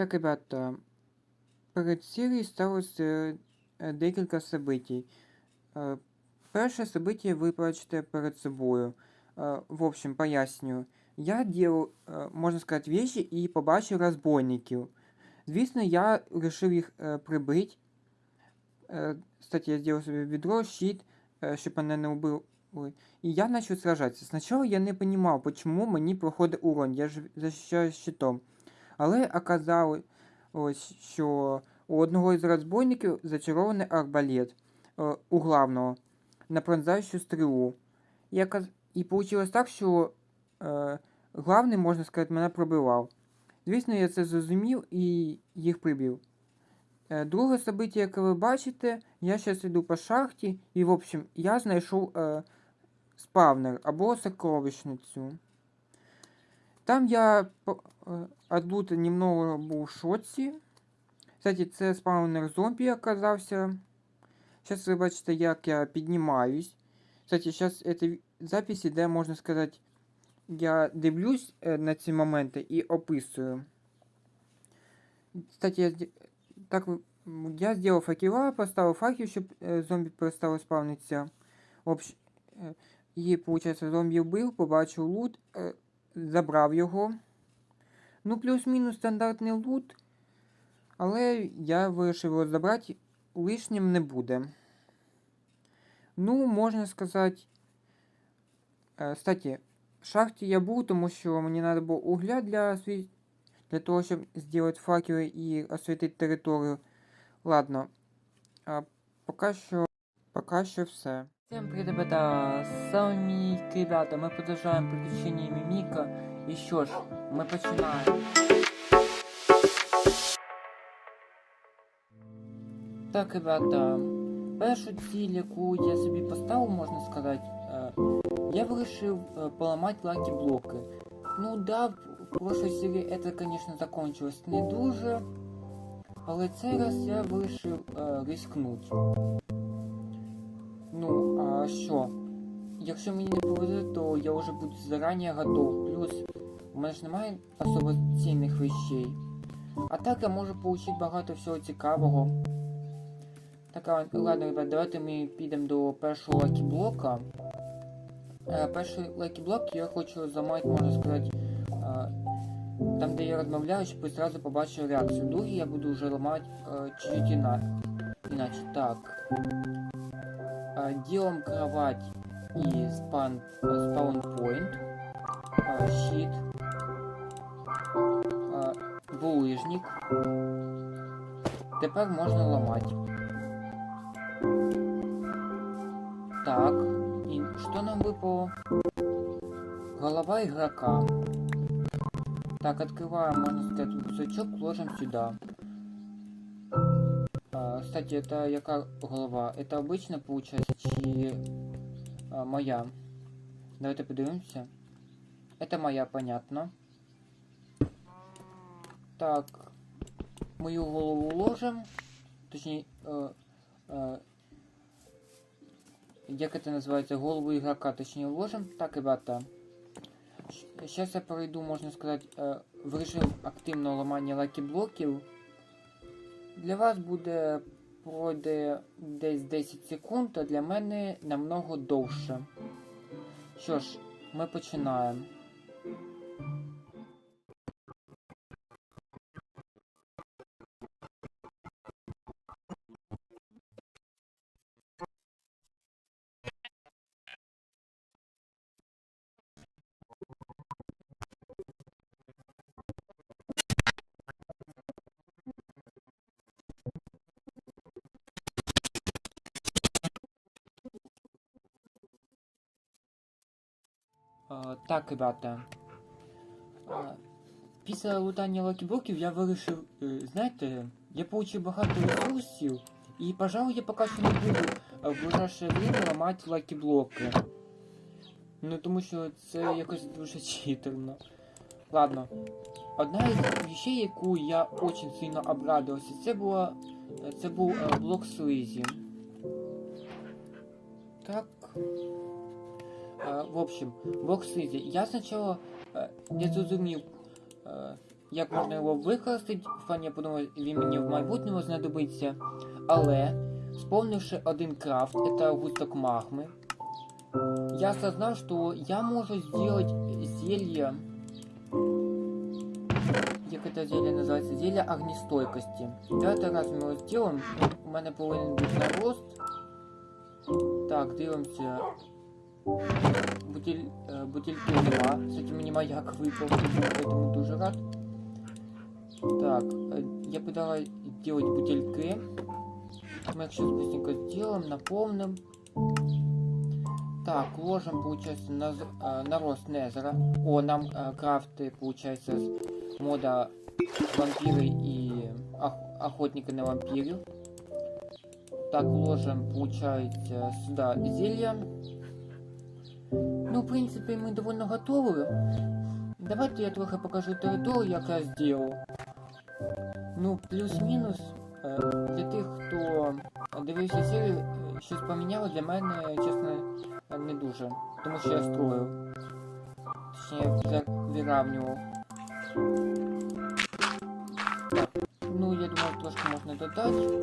Так, ребята, перед серією сталося декілька событий. Е, Перше событие ви бачите перед собою. В общем, пояснюю. Я делал, можна сказати, вещи і побачив розбойників. Звісно, я вирішив їх прибити. Кстати, я зробив собі відро, щит, щоб мене не вбили. І я почав сражатися. Спочатку я не розумів, чому мені проходить урон. Я ж захищаю щитом. Але оказалось, що у одного із розбойників зачарований арбалет е, у главного на пронзаючу стрілу. І, вийшло так, що е, главний, можна сказати, мене пробивав. Звісно, я це зрозумів і їх прибив. Е, друге событие, яке ви бачите, я зараз йду по шахті, і, в общем, я знайшов е, спавнер або сокровищницю. Там я по- е, Адлут немного був в шоці. Кстати, це спаунер зомбі оказався. Зараз ви бачите, як я піднімаюсь. Кстати, зараз це запись іде, можна сказати, я дивлюсь е, на ці моменти і описую. Кстати, я, зде- так, ви- м, я зробив факела, поставив факел, щоб е, зомбі перестало спавнитися. В общ... е, І, виходить, зомбі вбив, побачив лут, е, Забрав його. Ну, плюс-мінус стандартний лут. Але я вирішив його забрати, лишнім не буде. Ну, можна сказати. Е, Кстати, в шахті я був, тому що мені треба було угля для, осві... для того, щоб зробити факели і освітити територію. Ладно. А, поки що. Поки що все. Всем привет, ребята! С вами ребята, мы продолжаем приключения Мимика. И що ж, ми починаємо. Так, ребята, першу ціль, яку я собі поставив, можна сказати, е, я вирішив е, поламати лакі блоки. Ну да, в прошлой серії це, конечно, закончилось не дуже, але цей раз я вирішив е, рискнути. Що? Якщо мені не повезе, то я вже буду зарані готов. Плюс у мене ж немає особо цінних вещей. А так я можу отримати багато всього цікавого. Так, ладно, ребят, давайте ми підемо до першого лакі-блока. Е, перший лакі-блок я хочу замати, можна сказати, е, там, де я розмовляю, щоб ви зразу побачили реакцію. Другий я буду вже ламати е, чуть-чуть іна... іначе. Так. А, делаем кровать и спан, э, спаунпоинт, а, щит, а, булыжник. Тепер можна ламати. Так, і що нам випало? Голова игрока. Так, открываем, можно сказать, кусочок, ложим сюда. А, кстати, это яка голова? Это обычно получается, чи а, моя? Давайте подивимося. Это моя, понятно. Так. Мою голову ложим. Точнее, э, э, як это называется? Голову игрока, точнее, ложим. Так, ребята. Сейчас я пройду, можна сказати, е, в режим активного ламання лакі-блоків. Для вас буде пройде десь 10 секунд, а для мене намного довше. Що ж, ми починаємо. Так, ребята. Після лутання лакіблоків я вирішив, е, знаєте, я получив багато ресурсів, і, пожалуй, я поки що не буду е, в ближайше время ламати лакіблоки. Ну, тому що це якось дуже читерно. Ладно. Одна із речей, яку я очень сильно обрадувався, це була. Це був е, блок слизі. Так. Е, в общем, блок слизі. Я спочатку е, не зрозумів, е, як можна його використати. В плані я подумав, він мені в майбутньому знадобиться. Але, сповнивши один крафт, это густок магмы, я осознал, что я могу сделать зелье... Як это зелье называется? Зелье огнестойкости. Давайте раз ми його сделаем. У мене повинен бути нарост. Так, дивимося. Бутиль, е, бутильки нема. Кстати, мені маяк випав, поэтому дуже рад. Так, е, я пыталась делать бутильки. Мы их сейчас быстренько сделаем, наполним. Так, ложим, получается, на, э, на рост Незера. О, нам э, крафты, получается, с мода вампиры и ох- охотники на вампиров. Так, ложим, получается, сюда зелья. Ну, в принципе, мы довольно готовы. Давайте я трохи покажу територію, яку я зробив. Ну, плюс-мінус. е, Для тих, хто дивився серію, е, щось поміняло для мене, чесно, не дуже. Тому що я строїв. Точніше, виравнював. Так, ну я думаю, трошки можна додати.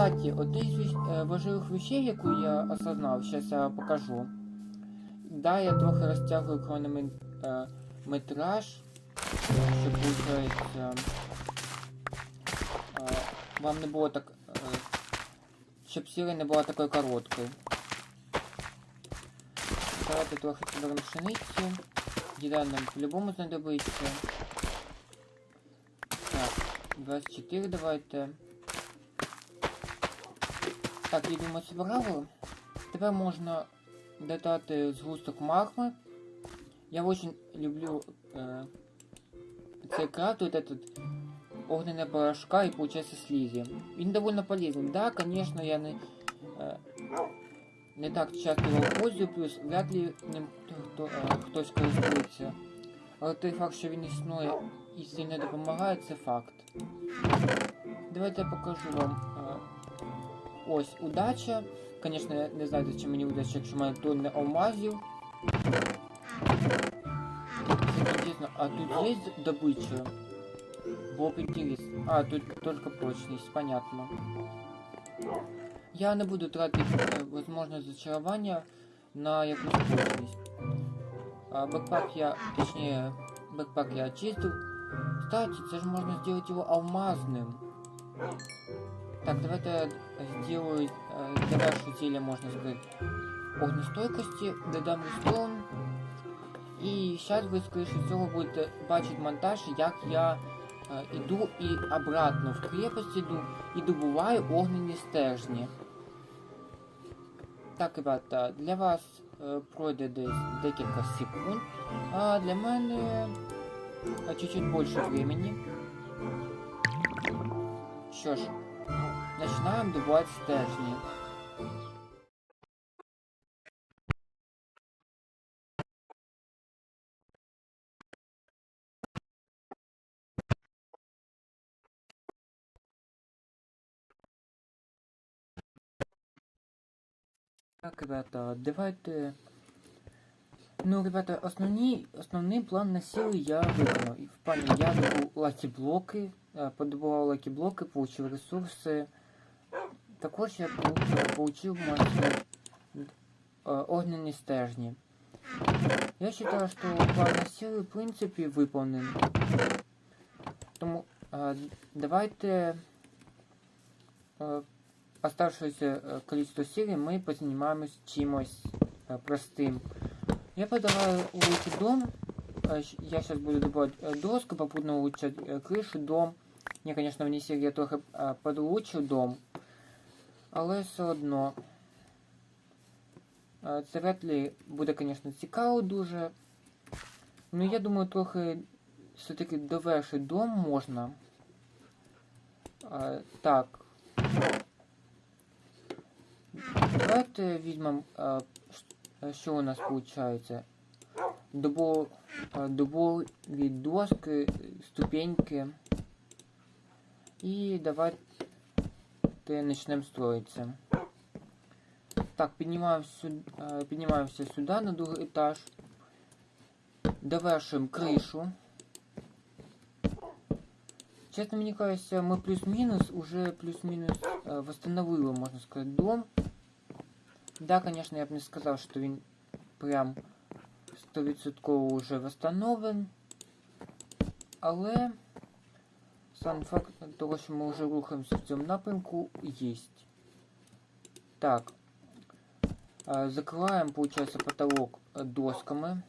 Кстати, одне з віщ- е, важливих вещей, яку я осознав, зараз я покажу. Да, я трохи розтягую хронометраж, щоб получається. е, Вам не було так. е, Щоб серія не була такою короткою. Давайте трохи підберемо пшениці. Їда нам по-любому знадобиться. Так, 24 давайте. Так, їдемо справа. Тепер можна додати згусток магми. Я очень люблю э, цей крафт, вот этот огненная порошка и получается слизи. Він довольно полезный. Да, конечно, я не, э, не так часто його пользую, плюс вряд ли ним хто, е, хтось користується. Але той факт, що він існує і сильно допомагає, це факт. Давайте я покажу вам. е, Ось удача. Конечно, я не знаю, зачем мені удача, якщо в мене тонни алмазів. Кстати, интересно, а тут есть добыча? Было бы интересно. А, тут только прочность, понятно. Я не буду тратить э, возможность зачарования на якусь прочность. А, бэкпак я, точнее, бэкпак я очистил. Кстати, це ж можно сделать его алмазным. Так, давайте сделаю э, для вашего зелья, можно сказать, огнестойкости, додам рестон. І зараз ви, скоріше всього, будете бачити монтаж, як я е, іду і обратно в крепость іду і добуваю огнені стержні. Так, ребята, для вас е, пройде десь декілька секунд, а для мене е, чуть-чуть більше времени. Що ж, починаємо добувати стержні. Так, ребята, давайте. Ну, ребята, основні, основний план на силу я виконав. В плані я добув лакі-блоки, е, подобував лакі-блоки, получив ресурси. Також я пол- получив, можна сказати, е, огненні стержні. Я вважаю, що план на силу, в принципі, виконаний. Тому е, давайте е, оставшееся э, количество серий мы позанимаемся чимось э, простым. Я подаваю улучшить дом. Э, щ- Я сейчас буду добывать э, доску, попутно улучшать э, крышу, дом. Не, конечно, вне серії я трохи э, подлучив дом. але все одно. Е, Це ли буде, звісно, цікаво дуже. Ну, я думаю, трохи все-таки довершити дом можна. Е, Так. Давайте візьмемо, а, що у нас виходить. Дубов, а, доски, ступеньки. І давайте почнемо строїтися. Так, піднімаємо сюди, піднімаємося сюди на другий етаж. Довершуємо кришу. Чесно, мені кажется, ми плюс-мінус уже плюс-мінус е, восстановили, можна сказати, дом. Да, конечно, я б не сказав, що він прям 100% уже восстановлен. Але сам факт того, що ми вже рухаємося в цьому напрямку, є. Так. Е, Закриваємо, получается, потолок е, досками.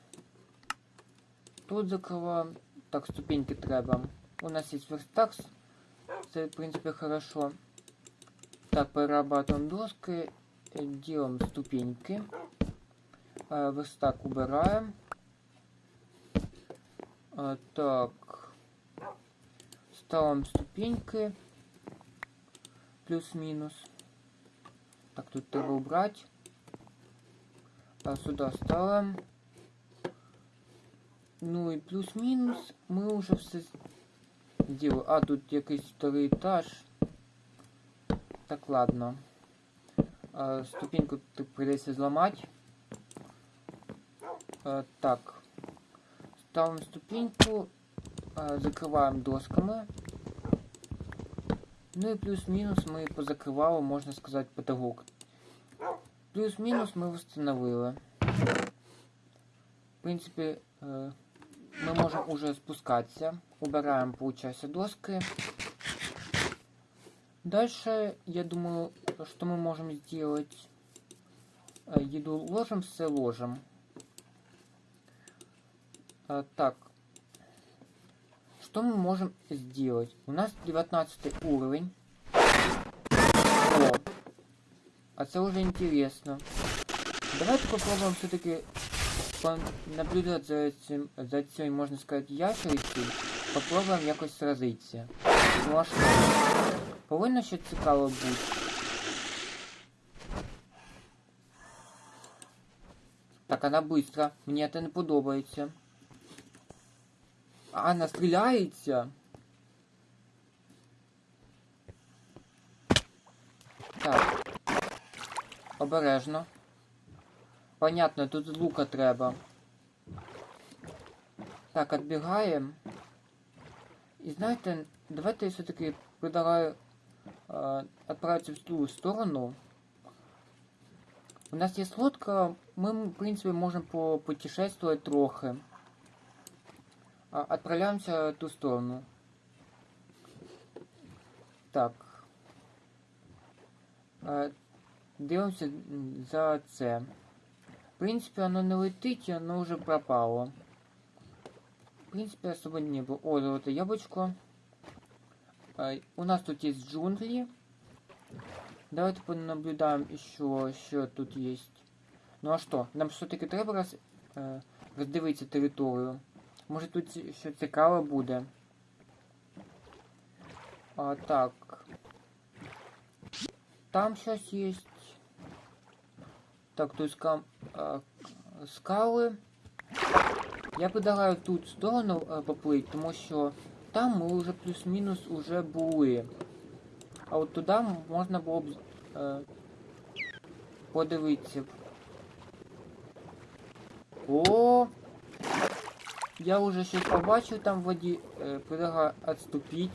Тут закриваємо. Так, ступеньки треба. У нас есть верстак. Это, в принципе, хорошо. Так, перерабатываем доски. э, Делаем ступеньки. А, Верстак убираем. А, Так. Ставим ступеньки. Плюс-минус. Так, тут треба убрать. А сюда ставим. Ну і плюс-мінус ми вже все зробили. А, тут якийсь вторий етаж. Так, ладно. А, ступеньку тут придеться зламати. А, так. Ставимо ступеньку. А, закриваємо досками. Ну і плюс-мінус ми позакривали, можна сказати, потолок. Плюс-мінус ми встановили. В принципі, е, мы можем уже спускаться. Убираем, получается, доски. Дальше, я думаю, что мы можем сделать. Э, Еду ложим, все ложим. А, так. Что мы можем сделать? У нас 19 уровень. О. А это уже интересно. Давайте попробуем все-таки наблюдать за цим, за цією, можна сказати, ящерицею, попробуємо якось сразитися. Ну а що? Повинно ще цікаво бути. Так, вона быстро. Мені це не подобається. А, вона стріляється. Так. Обережно. Понятно, тут з лука треба. Так, отбегаем. И знаете, давайте я все-таки предлагаю э, отправиться в ту сторону. У нас есть лодка, мы, в принципе, можем попутешествовать трохи. А, отправляемся в ту сторону. Так. Э, дивимося за це. В принципе, оно не летить, оно уже пропало. В принципе, особо не было. О, золотое яблочко. А, у нас тут есть джунгли. Давайте понаблюдаем еще, что тут есть. Ну а что? Нам все-таки треба роз, е, роздивитися. Може тут що цікаве буде. А, так. Там щось є. Так, тут скам, а, скали. Я предлагаю тут сторону а, поплити, тому що там ми вже плюс-мінус уже були. А от туди можна було б е, подивитися. О! Я вже щось побачив там в воді. Е, предлагаю відступити.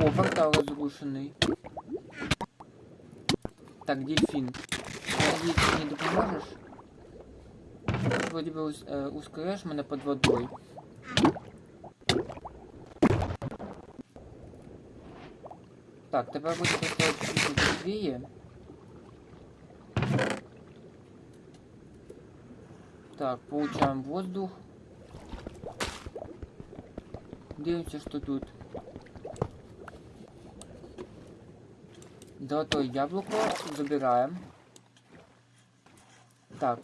О, портал розрушений. Так, дельфин. Надеюсь, ты мне допоможешь? Вроде бы ус э, ускоряешь меня под водой. Так, тепер буде поставити чуть Так, получаем воздух. Дивимся, что тут. Золотое яблоко забираем. Так.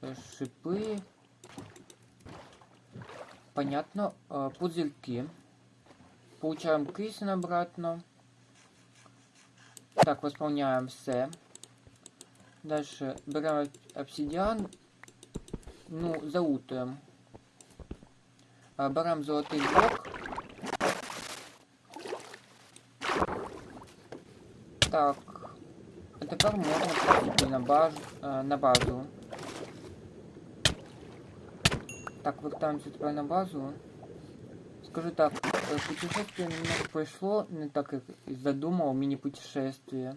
Э, Шипы. Понятно. Э, Пузырьки. Получаем кисень обратно. Так, восполняем все. Дальше берем обсидиан. Ну, заутаем. А, Берем золотий блок. Так. А тепер можна піти на, баз, е, на базу. Так, вертаемся тепер на базу. Скажу так, э, путешествие немного прошло не так, как задумал, мини-путешествие.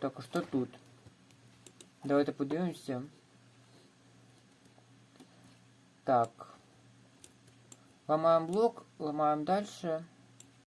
Так, а что тут? Давайте подивимося. Так. Ламаем блок, ламаем дальше.